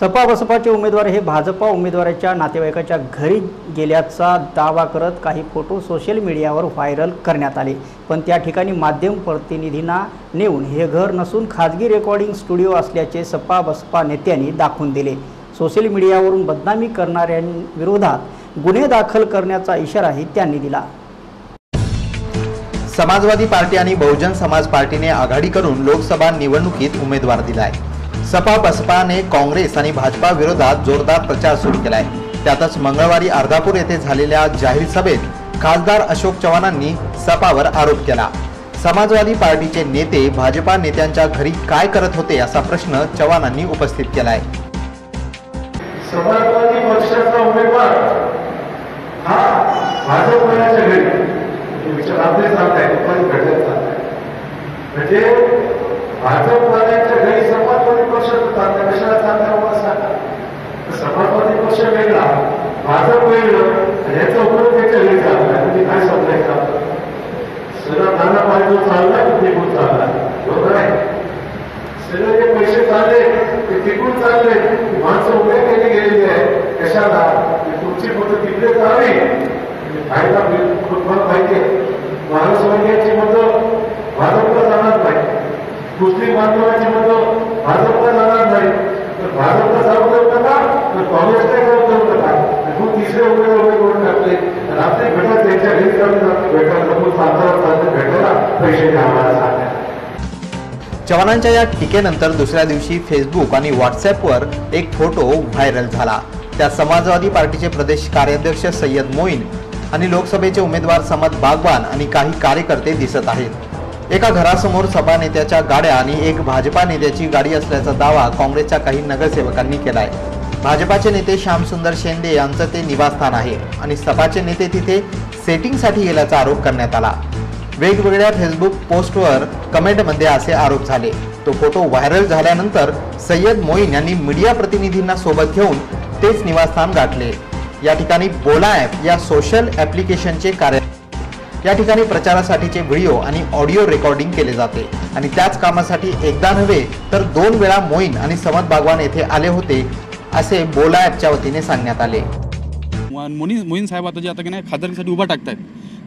सपा बसपाचे उमेदवार हे भाजपा उमेदवाराच्या नातेवाईकाच्या घरी गेल्याचा दावा करत काही फोटो सोशल मीडियावर व्हायरल करण्यात आले. पण त्या ठिकाणी माध्यम प्रतिनिधींना नेऊन हे घर नसून खाजगी रेकॉर्डिंग स्टुडिओ असल्याचे सपा बसपा नेत्यांनी दाखवून दिले. सोशल मीडियावरून बदनामी करणाऱ्यांविरोधात गुन्हे दाखल करण्याचा इशाराही त्यांनी दिला. समाजवादी पार्टी आणि बहुजन समाज पार्टीने आघाडी करून लोकसभा निवडणुकीत उमेदवार दिलाय. सपा बसपाने काँग्रेस आणि भाजपा विरोधात जोरदार प्रचार सुरू केलाय. त्यातच मंगळवारी अर्धापूर येथे झालेल्या जाहीर सभेत खासदार अशोक चव्हाणांनी सपावर आरोप केला. समाजवादी पार्टीचे नेते भाजपा नेत्यांच्या घरी काय करत होते असा प्रश्न चव्हाणांनी उपस्थित केलाय. समाजवादी पक्षाचा उमेदवार हा भाजपच्या घरी. विचारातले चाललाय म्हणजे भाजपवाद्यांच्या पक्ष चाललाय कशाला चाललाय मला सांगा समाजवादी पक्ष वेगळा. भाजप वेगळं आणि याचा उपयोग त्याच्या वेळी चालला तुम्ही काय समजायचा सगळं नाना पाहिजे चालला की निघून चालला? बरोबर आहे? सगळे जे पैसे चालले ते तिकून चालले. माणसं उभे केले गेलेले आहे कशाला? तुमची फक्त तिकडे करावी? फायदा तुम्हाला पाहिजे खूप तिसरे उभे करून टाकले रात्री भेटा त्यांच्या घरी जाऊन भेटायला नको सातारा चालते भेटायला पैसे द्यावा सांगा. चव्हाणांच्या या टीकेनंतर दुसऱ्या दिवशी फेसबुक आणि व्हॉट्सअपवर एक फोटो व्हायरल झाला. त्यात समाजवादी पार्टीचे प्रदेश कार्याध्यक्ष सय्यद मोईन आणि लोकसभेचे उमेदवार समद बागवान आणि काही कार्यकर्ते दिसत आहेत. एका घरासमोर सभा नेत्याच्या गाड्या आणि एक भाजपा नेत्याची गाडी असल्याचा दावा काँग्रेसच्या काही नगरसेवकांनी केला आहे भाजपाचे नेते श्यामसुंदर शेंडे यांचं ते निवासस्थान आहे आणि सपाचे नेते तिथे सेटिंगसाठी गेल्याचा आरोप करण्यात आला. वेगवेगळ्या फेसबुक पोस्टवर कमेंटमध्ये असे आरोप झाले. तो फोटो व्हायरल झाल्यानंतर सय्यद मोईन यांनी मीडिया प्रतिनिधींना सोबत घेऊन तेच निवासस्थान गाठले. या ठिकाणी बोला ॲप या सोशल ॲप्लिकेशनचे कार्य या ठिकाणी प्रचारासाठीचे व्हिडिओ आणि ऑडिओ रेकॉर्डिंग केले जाते. आणि त्याच कामासाठी एकदा नव्हे तर दोन वेळा मोईन आणि समद बागवान येथे आले होते. असे बोला ॲपच्या वतीने सांगण्यात आले. मोनी मोहीन साहेब आता जे आता की नाही खासदारकीसाठी उभा टाकतायत.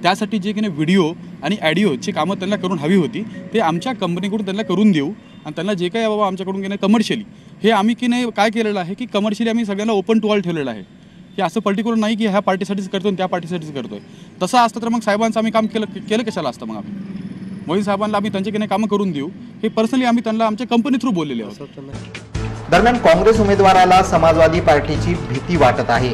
त्यासाठी जे की नाही व्हिडिओ आणि ॲडिओची कामं त्यांना करून हवी होती. ते आमच्या कंपनीकडून त्यांना करून देऊ आणि त्यांना जे काही बाबा आमच्याकडून की नाही कमर्शियली. हे आम्ही की नाही काय केलेलं आहे की कमर्शियली आम्ही सगळ्यांना ओपन टू ऑल ठेवलेलं आहे. की असं पर्टिक्युलर नाही की ह्या पार्टीसाठीच करतो आणि त्या पार्टीसाठीच करतोय. तसं असतं तर मग साहेबांचं आम्ही काम केलं केलं कशाला असतं मग आम्ही? मोहीन साहेबांना आम्ही त्यांचे की नाही कामं करून देऊ. हे पर्सनली आम्ही त्यांना आमच्या कंपनी थ्रू बोललेले आहोत. दरम्यान काँग्रेस उमेदवाराला समाजवादी पार्टीची भीती वाटत आहे.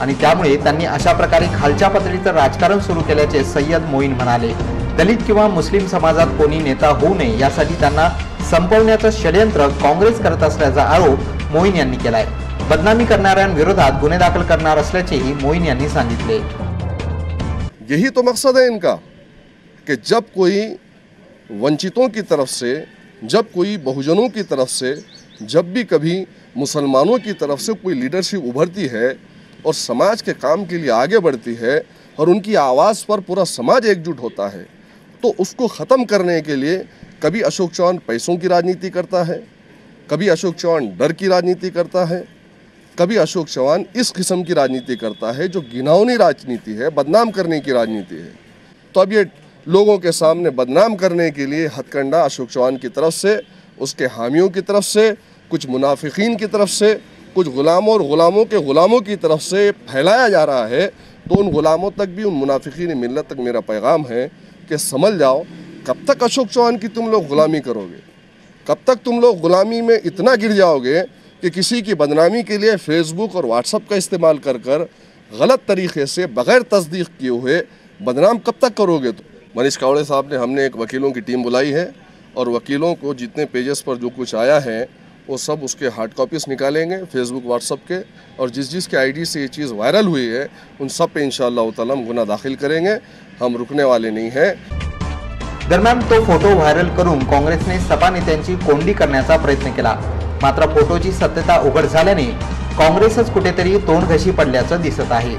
आणि त्यामुळे त्यांनी अशा प्रकारे खालच्या पातळीचं राजकारण सुरू केल्याचे सय्यद मोईन म्हणाले. दलित किंवा मुस्लिम समाजात कोणी नेता होऊ नये यासाठी त्यांना संपवण्याचं षडयंत्र काँग्रेस करत असल्याचा आरोप मोईन यांनी केलाय. बदनामी करणाऱ्यांविरोधात गुन्हे दाखल करणार असल्याचेही मोईन यांनी सांगितले. यही तो मकसद है इनका कि जब कोई वंचितों की तरफ से जब कोई बहुजनों की तरफ से जब भी कभी मुसलमानों की तरफ़ से कोई लीडरशिप उभरती है और समाज के काम के लिए आगे बढ़ती है और उनकी आवाज़ पर पूरा समाज एकजुट होता है तो उसको ख़त्म करने के लिए कभी अशोक चौहान पैसों की राजनीति करता है, कभी अशोक चौहान डर की राजनीति करता है, कभी अशोक चौहान इस किस्म की राजनीति करता है जो घिनौनी राजनीति है, बदनाम करने की राजनीति है। तो अब ये लोगों के सामने बदनाम करने के लिए हथकंडा अशोक चौहान की तरफ़ से उसके हामियों की तरफ़ से, कुछ मुनाफिकीन की तरफ़ से, कुछ गुलामों और गुलामों के गुलामों की तरफ़ से फैलाया जा रहा है तो उन गुलामों तक भी, उन मुनाफिकीन मिलत तक मेरा पैगाम है कि समझ जाओ। कब तक अशोक चौहान की तुम लोग गुलामी करोगे? कब तक तुम लोग गुलामी में इतना गिर जाओगे कि किसी की बदनामी के लिए फेसबुक और व्हाट्सअप का इस्तेमाल कर कर गलत तरीके से बगैर तस्दीक किए हुए बदनाम कब तक करोगे तो मनीष कावड़े साहब ने, हमने एक वकीलों की टीम बुलाई है। और वकीलों को जितने पेजेस पर जो कुछ आया है, वो सब उसके हार्ड कॉपीज निकालेंगे फेसबुक व्हाट्सअप के। और जिस जिस के आईडी से ये चीज़ वायरल हुई है, उन सब पे हम गुना दाखिल करेंगे। हम रुकने वाले नहीं हैं। दरम्यान तो फ़ोटो वायरल व्हायरल करून काँग्रेसने सपा नेत्यांची कोंडी करण्याचा प्रयत्न केला. मात्र फोटोची सत्यता उघड झाल्याने काँग्रेसच कुठेतरी तोंड घशी पडल्याचं दिसत आहे.